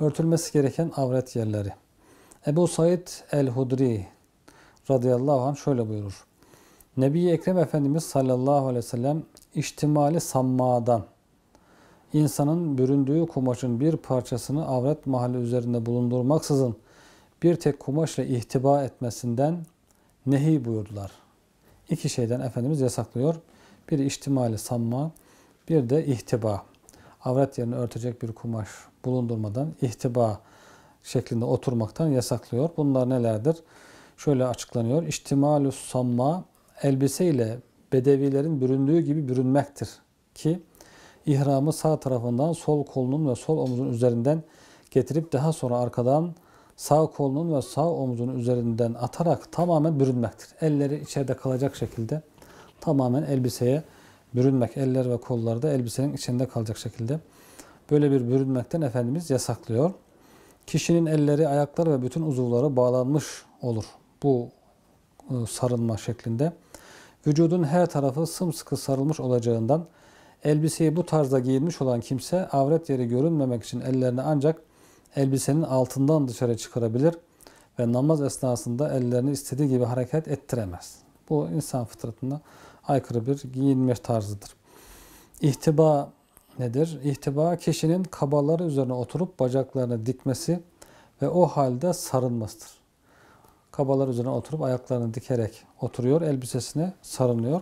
Örtülmesi gereken avret yerleri. Ebu Said el-Hudri radıyallahu anh şöyle buyurur. Nebi Ekrem Efendimiz sallallahu aleyhi ve sellem ihtimali sammadan insanın büründüğü kumaşın bir parçasını avret mahalli üzerinde bulundurmaksızın bir tek kumaşla ihtiba etmesinden nehi buyurdular. İki şeyden Efendimiz yasaklıyor. Bir ihtimali samma, bir de ihtiba. Avret yerini örtecek bir kumaş bulundurmadan ihtiba şeklinde oturmaktan yasaklıyor. Bunlar nelerdir? Şöyle açıklanıyor. İhtimalü samma elbise ile bedevilerin büründüğü gibi bürünmektir ki ihramı sağ tarafından sol kolunun ve sol omuzun üzerinden getirip daha sonra arkadan sağ kolunun ve sağ omuzun üzerinden atarak tamamen bürünmektir. Elleri içeride kalacak şekilde tamamen elbiseye bürünmek. Eller ve kolları da elbisenin içinde kalacak şekilde. Böyle bir bürünmekten Efendimiz yasaklıyor. Kişinin elleri, ayakları ve bütün uzuvları bağlanmış olur bu e, sarılma şeklinde. Vücudun her tarafı sımsıkı sarılmış olacağından elbiseyi bu tarzda giyinmiş olan kimse avret yeri görünmemek için ellerini ancak elbisenin altından dışarı çıkarabilir ve namaz esnasında ellerini istediği gibi hareket ettiremez. Bu insan fıtratına aykırı bir giyinme tarzıdır. İhtiba nedir? İhtiba kişinin kabaları üzerine oturup bacaklarını dikmesi ve o halde sarılmasıdır. Kabalar üzerine oturup ayaklarını dikerek oturuyor, elbisesine sarılıyor.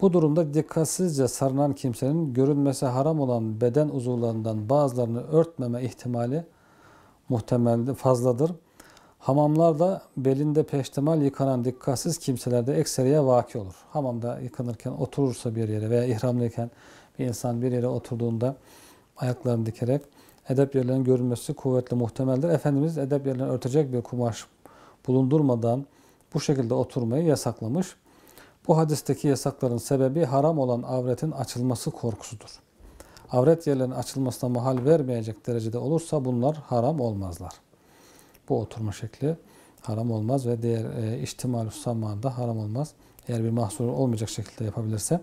Bu durumda dikkatsizce sarınan kimsenin görünmesi haram olan beden uzuvlarından bazılarını örtmeme ihtimali muhtemel fazladır. Hamamlarda belinde peştemal yıkanan dikkatsiz kimselerde ekseriye vaki olur. Hamamda yıkanırken oturursa bir yere veya ihramlıyken bir insan bir yere oturduğunda ayaklarını dikerek edep yerlerinin görünmesi kuvvetli muhtemeldir. Efendimiz edep yerlerini örtecek bir kumaş bulundurmadan bu şekilde oturmayı yasaklamış. Bu hadisteki yasakların sebebi haram olan avretin açılması korkusudur. Avret yerlerinin açılmasına mahal vermeyecek derecede olursa bunlar haram olmazlar. Bu oturma şekli haram olmaz ve diğer e, ihtimal da haram olmaz. Eğer bir mahsur olmayacak şekilde yapabilirse.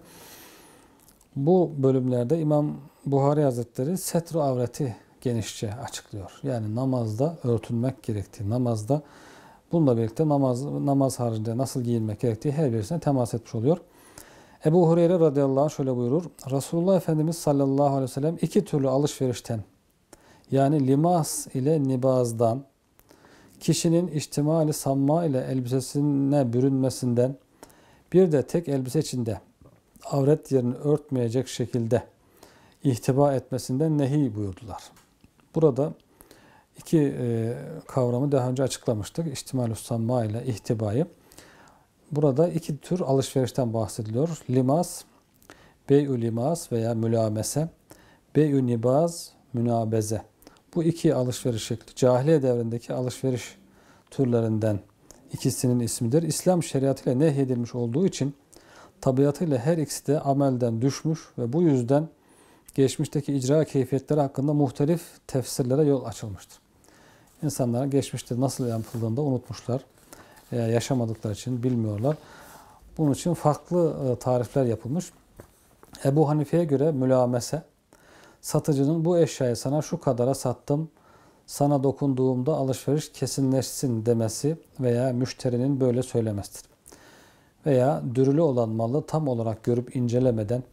Bu bölümlerde İmam Buhari Hazretleri setru avreti genişçe açıklıyor. Yani namazda örtünmek gerektiği, namazda bununla birlikte namaz, namaz haricinde nasıl giyinmek gerektiği her birisine temas etmiş oluyor. Ebu Hureyre radıyallahu anh şöyle buyurur. Resulullah Efendimiz sallallahu aleyhi ve sellem iki türlü alışverişten yani limas ile nibazdan kişinin ihtimali samma ile elbisesine bürünmesinden bir de tek elbise içinde avret yerini örtmeyecek şekilde ihtiba etmesinden nehi buyurdular. Burada iki e, kavramı daha önce açıklamıştık. İhtimal samma ile ihtibayı. Burada iki tür alışverişten bahsediliyor. Limas, bey'ü limas veya mülamese, bey'ü nibaz, münabeze. Bu iki alışveriş şekli cahiliye devrindeki alışveriş türlerinden ikisinin ismidir. İslam şeriatıyla nehyedilmiş olduğu için tabiatıyla her ikisi de amelden düşmüş ve bu yüzden geçmişteki icra keyfiyetleri hakkında muhtelif tefsirlere yol açılmıştır. İnsanlar geçmişte nasıl yapıldığını da unutmuşlar. Veya yaşamadıkları için bilmiyorlar. Bunun için farklı e, tarifler yapılmış. Ebu Hanife'ye göre mülamese, satıcının bu eşyayı sana şu kadara sattım, sana dokunduğumda alışveriş kesinleşsin demesi veya müşterinin böyle söylemesidir. Veya dürülü olan malı tam olarak görüp incelemeden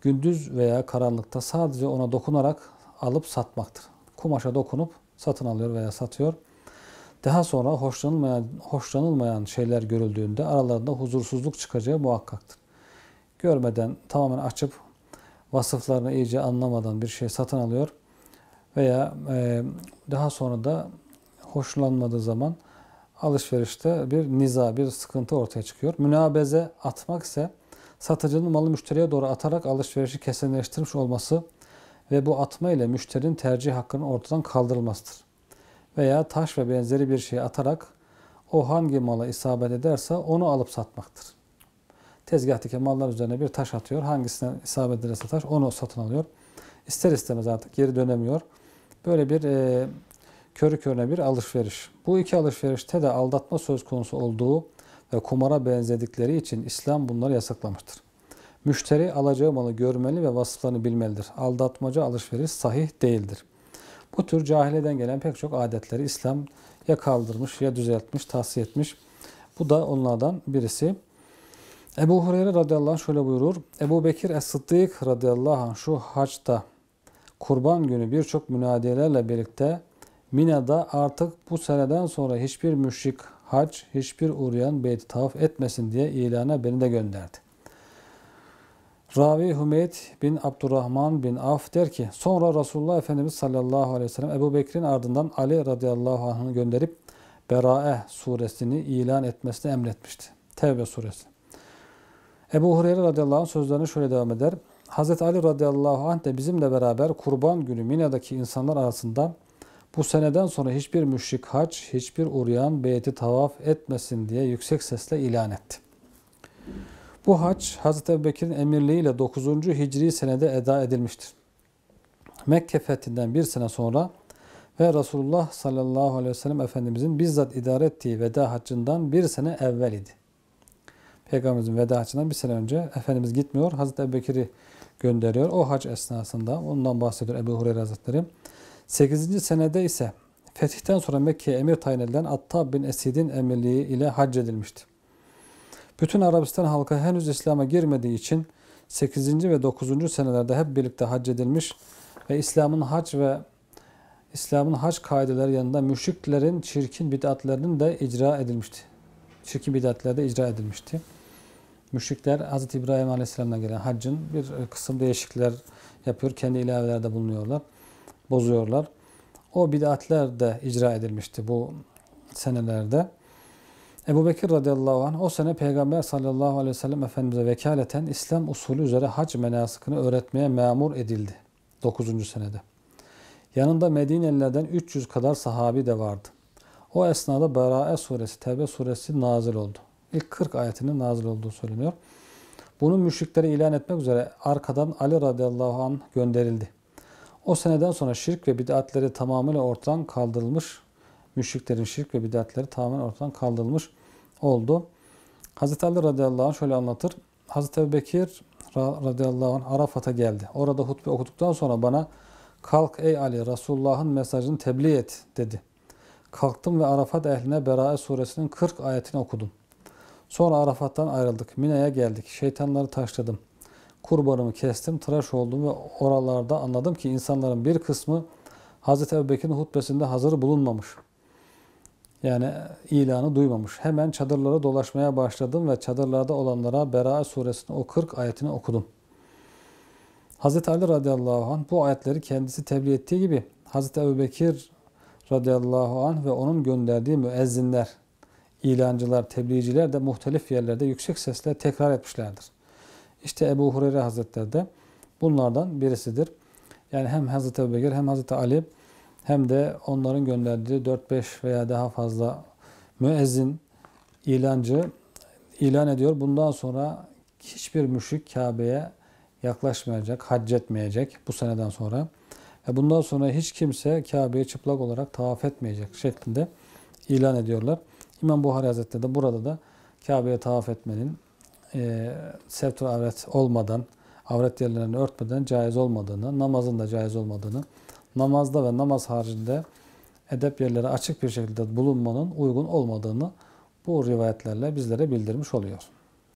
gündüz veya karanlıkta sadece ona dokunarak alıp satmaktır. Kumaşa dokunup satın alıyor veya satıyor. Daha sonra hoşlanılmayan, hoşlanılmayan şeyler görüldüğünde aralarında huzursuzluk çıkacağı muhakkaktır. Görmeden tamamen açıp vasıflarını iyice anlamadan bir şey satın alıyor veya e, daha sonra da hoşlanmadığı zaman alışverişte bir niza, bir sıkıntı ortaya çıkıyor. Münabeze atmak ise satıcının malı müşteriye doğru atarak alışverişi kesinleştirmiş olması ve bu atma ile müşterinin tercih hakkının ortadan kaldırılmasıdır. Veya taş ve benzeri bir şey atarak o hangi mala isabet ederse onu alıp satmaktır. Tezgahtaki mallar üzerine bir taş atıyor. Hangisine isabet ederse taş onu satın alıyor. İster istemez artık geri dönemiyor. Böyle bir e, körü körüne bir alışveriş. Bu iki alışverişte de aldatma söz konusu olduğu ve kumara benzedikleri için İslam bunları yasaklamıştır. Müşteri alacağı malı görmeli ve vasıflarını bilmelidir. Aldatmaca alışveriş sahih değildir. Bu tür cahiliyeden gelen pek çok adetleri İslam ya kaldırmış ya düzeltmiş, tahsiye etmiş. Bu da onlardan birisi. Ebu Hureyre radıyallahu şöyle buyurur. Ebu Bekir Es-Sıddık radıyallahu anh şu haçta kurban günü birçok münadiyelerle birlikte Mina'da artık bu seneden sonra hiçbir müşrik hac, hiçbir uğrayan beyti tavaf etmesin diye ilana beni de gönderdi. Ravi Hümeyd bin Abdurrahman bin Af der ki sonra Resulullah Efendimiz sallallahu aleyhi ve sellem Ebu Bekir'in ardından Ali radıyallahu anh'ı gönderip Berae suresini ilan etmesini emretmişti. Tevbe suresi. Ebu Hureyre radıyallahu anh sözlerine şöyle devam eder. Hazreti Ali radıyallahu anh de bizimle beraber kurban günü Mina'daki insanlar arasında bu seneden sonra hiçbir müşrik hac, hiçbir uğrayan beyti tavaf etmesin diye yüksek sesle ilan etti. Bu hac Hazreti Ebubekir'in emirliğiyle 9. Hicri senede eda edilmiştir. Mekke fethinden bir sene sonra ve Resulullah sallallahu aleyhi ve sellem Efendimizin bizzat idare ettiği veda haccından bir sene evvel idi. Peygamberimizin veda haccından bir sene önce Efendimiz gitmiyor. Hazreti Ebubekir'i gönderiyor. O hac esnasında ondan bahsediyor Ebu Hureyre Hazretleri. 8. senede ise fetihten sonra Mekke'ye emir tayin edilen Attab bin Esid'in emirliği ile hac edilmişti. Bütün Arabistan halkı henüz İslam'a girmediği için 8. ve 9. senelerde hep birlikte hac edilmiş ve İslam'ın hac ve İslam'ın hac kaideleri yanında müşriklerin çirkin bid'atlerinin de icra edilmişti. Çirkin bid'atler de icra edilmişti. Müşrikler Hz. İbrahim Aleyhisselam'dan gelen haccın bir kısım değişiklikler yapıyor. Kendi ilavelerde bulunuyorlar. Bozuyorlar. O bid'atler de icra edilmişti bu senelerde. Ebu Bekir radıyallahu anh o sene Peygamber sallallahu aleyhi ve sellem Efendimiz'e vekaleten İslam usulü üzere hac menasikini öğretmeye memur edildi. 9. senede. Yanında Medinelilerden 300 kadar sahabi de vardı. O esnada Berae suresi, Tevbe suresi nazil oldu. İlk 40 ayetinin nazil olduğu söyleniyor. Bunu müşriklere ilan etmek üzere arkadan Ali radıyallahu anh gönderildi. O seneden sonra şirk ve bid'atleri tamamıyla ortadan kaldırılmış, müşriklerin şirk ve bid'atleri tamamen ortadan kaldırılmış oldu. Hazreti Ali radıyallahu anh şöyle anlatır. Hazreti Ebu Bekir radıyallahu anh Arafat'a geldi. Orada hutbe okuduktan sonra bana kalk ey Ali Resulullah'ın mesajını tebliğ et dedi. Kalktım ve Arafat ehline Berae suresinin 40 ayetini okudum. Sonra Arafat'tan ayrıldık. Mine'ye geldik. Şeytanları taşladım. Kurbanımı kestim, tıraş oldum ve oralarda anladım ki insanların bir kısmı Hazreti Ebubekir'in hutbesinde hazır bulunmamış. Yani ilanı duymamış. Hemen çadırlara dolaşmaya başladım ve çadırlarda olanlara Berae suresinin o 40 ayetini okudum. Hazreti Ali radıyallahu anh bu ayetleri kendisi tebliğ ettiği gibi Hazreti Ebubekir radıyallahu anh ve onun gönderdiği müezzinler, ilancılar, tebliğciler de muhtelif yerlerde yüksek sesle tekrar etmişlerdir. İşte Ebu Hureyre Hazretleri de bunlardan birisidir. Yani hem Hazreti Ebubekir hem Hazreti Ali hem de onların gönderdiği 4-5 veya daha fazla müezzin, ilancı ilan ediyor. Bundan sonra hiçbir müşrik Kabe'ye yaklaşmayacak, hac etmeyecek bu seneden sonra. Ve bundan sonra hiç kimse Kabe'ye çıplak olarak tavaf etmeyecek şeklinde ilan ediyorlar. İmam Buhari Hazretleri de burada da Kabe'ye tavaf etmenin e, sevtur avret olmadan, avret yerlerini örtmeden caiz olmadığını, namazın da caiz olmadığını, namazda ve namaz haricinde edep yerleri açık bir şekilde bulunmanın uygun olmadığını bu rivayetlerle bizlere bildirmiş oluyor.